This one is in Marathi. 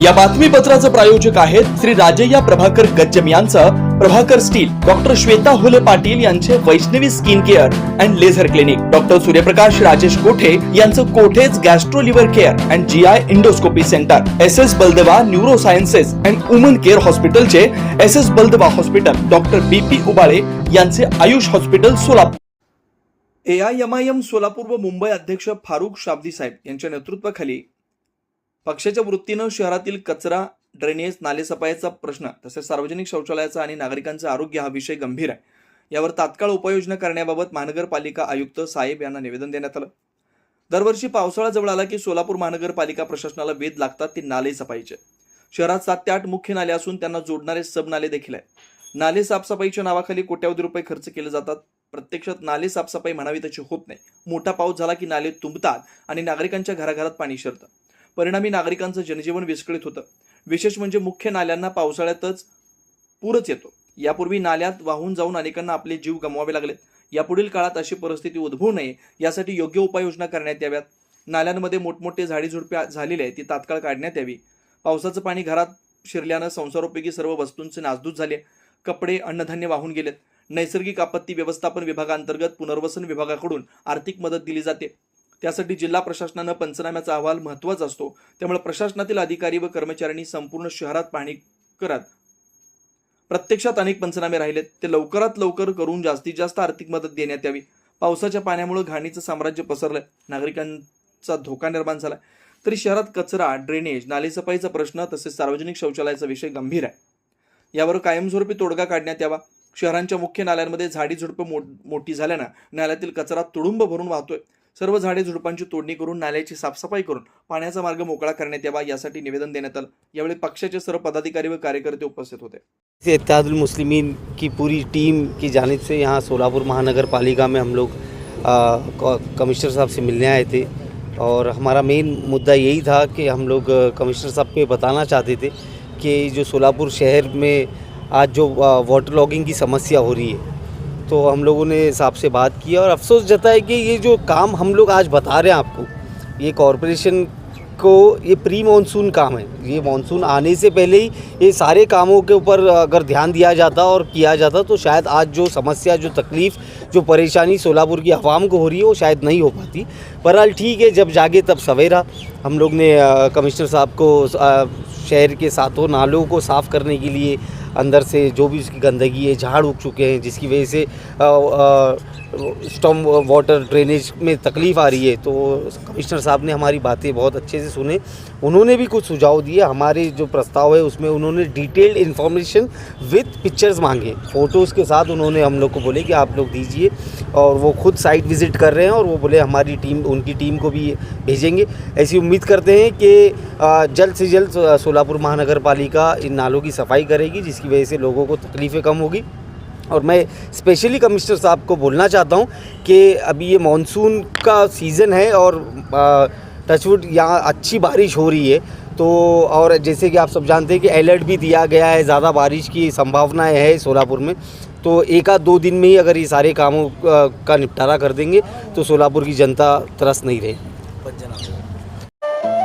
या बातमीपत्राचं प्रायोजक आहेत श्री राजय्या प्रभाकर गज्जम यांचं प्रभाकर स्टील डॉक्टर श्वेता हुले पाटील यांचे Vaishnavi skin care and laser clinic. Doctor Suryaprakash Rajesh Kothe यांचं कोठेज gastro liver care and G I endoscopy centre. S S Baldeva neuro sciences and woman care हॉस्पिटलचे S S Baldeva hospital. Doctor B P Ubale यांचे Ayush hospital Solapur. A I M I M Solapur व मुंबई अध्यक्ष फारुख शाब्दी साहेब यांच्या नेतृत्वाखाली पक्षाच्या वृत्तीनं शहरातील कचरा ड्रेनेज नालेसफाईचा प्रश्न तसेच सार्वजनिक शौचालयाचा आणि नागरिकांचं आरोग्य हा विषय गंभीर आहे. यावर तात्काळ उपाययोजना करण्याबाबत महानगरपालिका आयुक्त साहेब यांना निवेदन देण्यात आलं. दरवर्षी पावसाळा जवळ आला की सोलापूर महानगरपालिका प्रशासनाला वेध लागतात ते नाले सफाईचे. शहरात सात ते आठ मुख्य नाले असून त्यांना जोडणारे सब नाले देखील आहेत. नाले साफसफाईच्या नावाखाली कोट्यावधी रुपये खर्च केले जातात. प्रत्यक्षात नाले साफसफाई म्हणावी तशी होत नाही. मोठा पाऊस झाला की नाले तुंबतात आणि नागरिकांच्या घराघरात पाणी शिरतं. परिणामी नागरिकांचं जनजीवन विस्कळीत होतं. विशेष म्हणजे मुख्य नाल्यांना पावसाळ्यातच पूरच येतो. यापूर्वी नाल्यात वाहून जाऊन अनेकांना आपले जीव गमवावे लागलेत यापुढील काळात अशी परिस्थिती उद्भवू नये यासाठी योग्य उपाययोजना करण्यात याव्यात. नाल्यांमध्ये मोठमोठे झाडी झुडपे झालेले आहे ती तात्काळ काढण्यात यावी. पावसाचं पाणी घरात शिरल्यानं संसारोपयोगी सर्व वस्तूंचे नासधूस झाले. कपडे अन्नधान्य वाहून गेलेत. नैसर्गिक आपत्ती व्यवस्थापन विभागांतर्गत पुनर्वसन विभागाकडून आर्थिक मदत दिली जाते. त्यासाठी जिल्हा प्रशासनानं पंचनाम्याचा अहवाल महत्त्वाचा असतो. त्यामुळे प्रशासनातील अधिकारी व कर्मचाऱ्यांनी संपूर्ण शहरात पाहणी करत. प्रत्यक्षात अनेक पंचनामे राहिलेत. ते लवकरात लवकर करून जास्तीत जास्त आर्थिक मदत देण्यात यावी. पावसाच्या पाण्यामुळे घाणीचं साम्राज्य पसरलंय. नागरिकांचा धोका निर्माण झालाय. तरी शहरात कचरा ड्रेनेज नालेसफाईचा प्रश्न तसेच सार्वजनिक शौचालयाचा विषय गंभीर आहे. यावर कायमस्वरूपी तोडगा काढण्यात यावा. शहरांच्या मुख्य नाल्यांमध्ये झाडी झुडपं मोठी झाल्यानं नाल्यातील कचरा तुडुंब भरून वाहतोय. सर्व झाडे झुडपांची तोडणी करून नाल्याची साफसफाई करून पाण्याचा मार्ग मोकळा करण्यात यावा यासाठी निवेदन देण्यात आलं. यावेळी पक्षाचे सर्व पदाधिकारी व कार्यकर्ते उपस्थित होते. से मुस्लिमीन की पूरी टीम की जानिब से यहाँ सोलापुर महानगर पालिका में हम लोग कमिश्नर साहब से मिलने आए थे। और हमारा मेन मुद्दा यही था कि हम लोग कमिश्नर साहब को बताना चाहते थे कि जो सोलापुर शहर में आज जो वाटर लॉगिंग की समस्या हो रही है तो हम लोगों ने साहब से बात की और अफसोस जताया कि ये जो काम हम लोग आज बता रहे हैं आपको, ये कॉरपोरेशन को ये प्री मानसून काम है। ये मानसून आने से पहले ही ये सारे कामों के ऊपर अगर ध्यान दिया जाता और किया जाता तो शायद आज जो समस्या, जो तकलीफ़, जो परेशानी सोलापुर की आवाम को हो रही है, वो शायद नहीं हो पाती। बहरहाल ठीक है, जब जागे तब सवेरा। हम लोग ने कमिश्नर साहब को शहर के सातों नालों को साफ़ करने के लिए अंदर से जो भी उसकी गंदगी है, झाड़ उग चुके हैं, जिसकी वजह से स्टॉम वाटर ड्रेनेज में तकलीफ़ आ रही है तो कमिश्नर साहब ने हमारी बातें बहुत अच्छे से सुने। उन्होंने भी कुछ सुझाव दिए, हमारे जो प्रस्ताव है, उसमें उन्होंने डिटेल्ड इन्फॉर्मेशन विथ पिक्चर्स मांगे। फ़ोटोज़ के साथ उन्होंने हम लोग को बोले कि आप लोग दीजिए, और वो खुद साइट विज़िट कर रहे हैं, और वो बोले हमारी टीम उनकी टीम को भी भेजेंगे। ऐसी उम्मीद करते हैं कि जल्द से जल्द सोलापुर महानगर पालिका इन नालों की सफ़ाई करेगी, जिसकी वजह से लोगों को तकलीफ़ें कम होगी। और मैं स्पेशली कमिश्नर साहब को बोलना चाहता हूँ कि अभी ये मानसून का सीज़न है और टचवुड यहाँ अच्छी बारिश हो रही है। तो और जैसे कि आप सब जानते हैं कि अलर्ट भी दिया गया है, ज़्यादा बारिश की संभावनाएँ है सोलापुर में। तो एक आध दो दिन में ही अगर ये सारे कामों का निपटारा कर देंगे तो सोलापुर की जनता त्रस्त नहीं रहेगी।